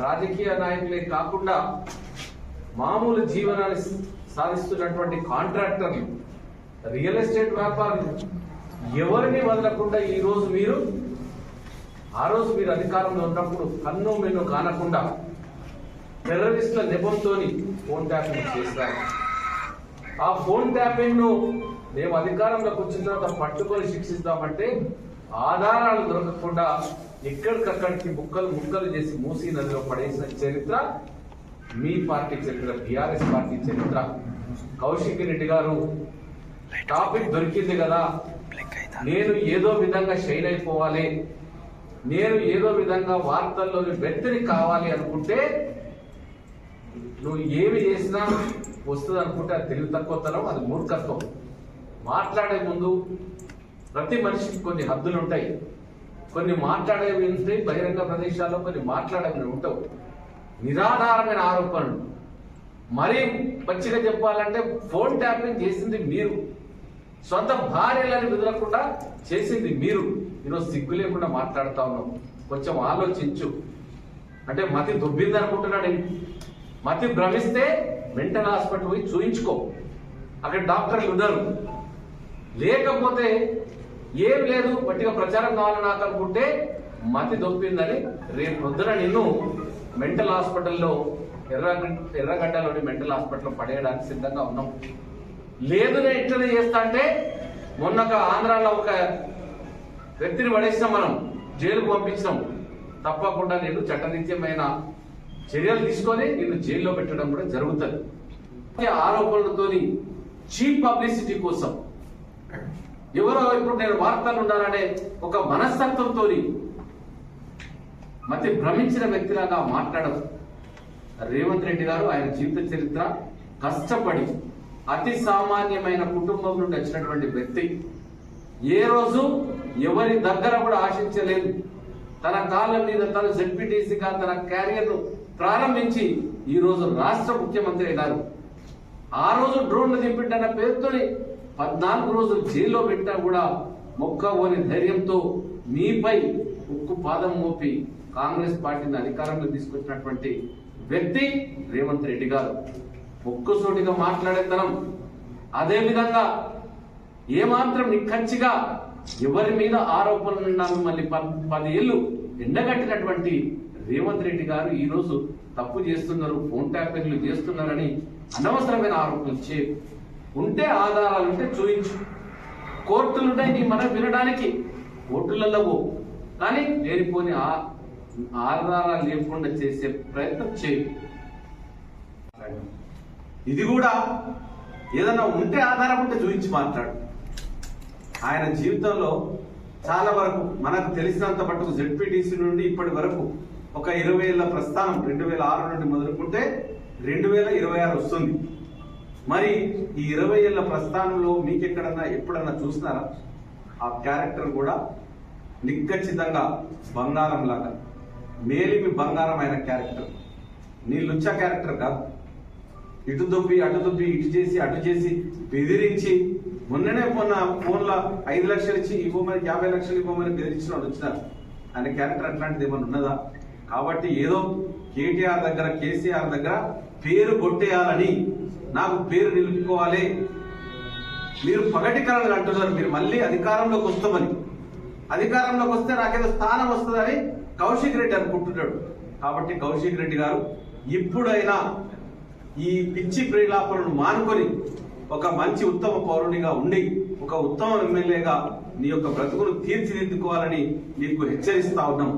రాజకీయ నాయకులే కాకుండా మామూలు జీవనాన్ని సాధిస్తున్నటువంటి కాంట్రాక్టర్లు రియల్ ఎస్టేట్ వ్యాపారులు ఎవరిని వదలకుండా ఈ రోజు మీరు ఆ రోజు మీరు అధికారంలో ఉన్నప్పుడు కన్ను మెన్ను కానకుండా టెర్రరిస్టుల నెపంతో ఫోన్ ట్యాపింగ్ చేశారు. ఆ ఫోన్ ట్యాపింగ్ను మేము అధికారంలోకి వచ్చిన తర్వాత పట్టుకొని శిక్షిస్తామంటే ఆధారాలు దొరకకుండా ఎక్కడికక్కడికి ముక్కలు ముక్కలు చేసి మూసీ నదిలో పడేసిన చరిత్ర మీ పార్టీ చరిత్ర బీఆర్ఎస్ పార్టీ చరిత్ర. కౌశిక్ రెడ్డి గారు టాపిక్ దొరికింది కదా. నేను ఏదో విధంగా షైన్ అయిపోవాలి. నేను ఏదో విధంగా వార్తల్లోని వ్యక్తిని కావాలి అనుకుంటే నువ్వు ఏమి చేసినా వస్తుంది అనుకుంటే అది తెలివి తక్కువతనం అది మూర్ఖత్వం. మాట్లాడే ముందు ప్రతి మనిషికి కొన్ని హద్దులు ఉంటాయి కొన్ని మాట్లాడేవి ఉంటాయి బహిరంగ ప్రదేశాల్లో కొన్ని మాట్లాడేవి ఉంటావు. నిరాధారమైన ఆరోపణలు. మరీ పచ్చిగా చెప్పాలంటే ఫోన్ ట్యాపింగ్ చేసింది మీరు. సొంత భార్యలను విదలకుండా చేసింది మీరు. ఈరోజు సిగ్గు లేకుండా మాట్లాడుతా ఉన్నాం కొంచెం ఆలోచించు. అంటే మతి దుబ్బింది అనుకుంటున్నాడు మతి భ్రమిస్తే మెంటల్ హాస్పిటల్ పోయి చూయించుకో. అక్కడ డాక్టర్లు ఉన్నారు లేకపోతే ఏం లేదు గట్టిగా ప్రచారం కావాలని నాకు అనుకుంటే మతి దొప్పిందని రేపు పొద్దున నిన్ను మెంటల్ హాస్పిటల్లో ఎర్ర ఎర్రగడ్డలోని మెంటల్ హాస్పిటల్లో పడేయడానికి సిద్ధంగా ఉన్నాం. లేదు నేను ఇట్లనే చేస్తా అంటే మొన్న ఒక ఆంధ్రాలో ఒక వ్యక్తిని పడేసినాం మనం జైలుకు పంపించినాం. తప్పకుండా నేను చట్టరీత్యమైన చర్యలు తీసుకొని నిన్ను జైల్లో పెట్టడం కూడా జరుగుతుంది. ఆరోపణలతోని చీప్ పబ్లిసిటీ కోసం ఎవరో ఇప్పుడు నేను వార్తలు ఉండాలనే ఒక మనస్తత్వంతో మతి భ్రమించిన వ్యక్తిలాగా మాట్లాడదు రేవంత్ రెడ్డి గారు ఆయన జీవిత చరిత్ర కష్టపడి అతి సామాన్యమైన కుటుంబం నుండి వచ్చినటువంటి వ్యక్తి. ఏ రోజు ఎవరి దగ్గర కూడా ఆశించలేదు. తన కాళ్ళ మీద తను జడ్పీటీసీగా తన క్యారియర్ను ప్రారంభించి ఈ రోజు రాష్ట్ర ముఖ్యమంత్రి అయినారు ఆ రోజు డ్రోన్ దింపిండన్న పేరుతోని పద్నాలుగు రోజులు జైల్లో పెట్టినా కూడా మొక్కవని ధైర్యంతో మీపై ఉక్కు పాదం మోపి కాంగ్రెస్ పార్టీని అధికారంలో తీసుకొచ్చినటువంటి వ్యక్తి రేవంత్ రెడ్డి గారు. ఒక్కసోటిగా మాట్లాడేతనం. అదే విధంగా ఏమాత్రం నిక్కచ్చిగా ఎవరి మీద ఆరోపణలు ఉన్నాను మళ్ళీ ప- పది ఏళ్ళు ఎండగట్టినటువంటి రేవంత్ రెడ్డి గారు ఈరోజు తప్పు చేస్తున్నారు ఫోన్ ట్యాపింగ్లు చేస్తున్నారని అనవసరమైన ఆరోపణలు చే ఉంటే ఆధారాలు ఉంటే చూయించు. కోర్టులు ఉన్నాయి నీ మనం వినడానికి. కోర్టులలో పో. కానీ లేనిపోని ఆ- ఆధారాలు లేకుండా చేసే ప్రయత్నం చేయు. ఇది కూడా ఏదన్నా ఉంటే ఆధారం ఉంటే చూపించి మాట్లాడు. ఆయన జీవితంలో చాలా వరకు మనకు తెలిసినంత మటుకు జెడ్పీటీసీ నుండి ఇప్పటి వరకు ఒక ఇరవై ఏళ్ళ ప్రస్థానం రెండు వేల ఆరు నుండి మొదలుకుంటే రెండు వేల ఇరవై ఆరు వస్తుంది. మరి ఈ ఇరవై ఏళ్ళ ప్రస్థానంలో మీకెక్కడన్నా ఎప్పుడన్నా చూసినారా? ఆ క్యారెక్టర్ కూడా నిక్కచ్చితంగా బంగారం లాగా మేలిమి బంగారం అయిన క్యారెక్టర్. నీ లుచ్చ క్యారెక్టర్ కాదు. ఇటు దుబ్బి అటు దుబ్బి ఇటు చేసి అటు చేసి బెదిరించి మొన్ననే మొన్న ఫోన్లో ఐదు లక్షలు ఇచ్చి ఇవ్వమని యాభై లక్షలు ఇవ్వమని బెదిరించిన వాళ్ళు వచ్చినారు ఆయన క్యారెక్టర్ అట్లాంటిది ఏమైనా ఉన్నదా? కాబట్టి ఏదో కేటీఆర్ దగ్గర కేసీఆర్ దగ్గర పేరు కొట్టేయాలని నాకు పేరు నిలుపుకోవాలి. మీరు పగటి కళలు అంటున్నారు మీరు మళ్ళీ అధికారంలోకి వస్తామని. అధికారంలోకి వస్తే నాకేదో స్థానం వస్తుందని కౌశిక్ రెడ్డి అనుకుంటున్నాడు. కాబట్టి కౌశిక్ రెడ్డి గారు ఇప్పుడైనా ఈ పిచ్చి ప్రేలాపలను మానుకొని ఒక మంచి ఉత్తమ పౌరునిగా ఉండి ఒక ఉత్తమ ఎమ్మెల్యేగా నీ యొక్క బ్రతుకును తీర్చిదిద్దుకోవాలని నీకు హెచ్చరిస్తా ఉన్నాం.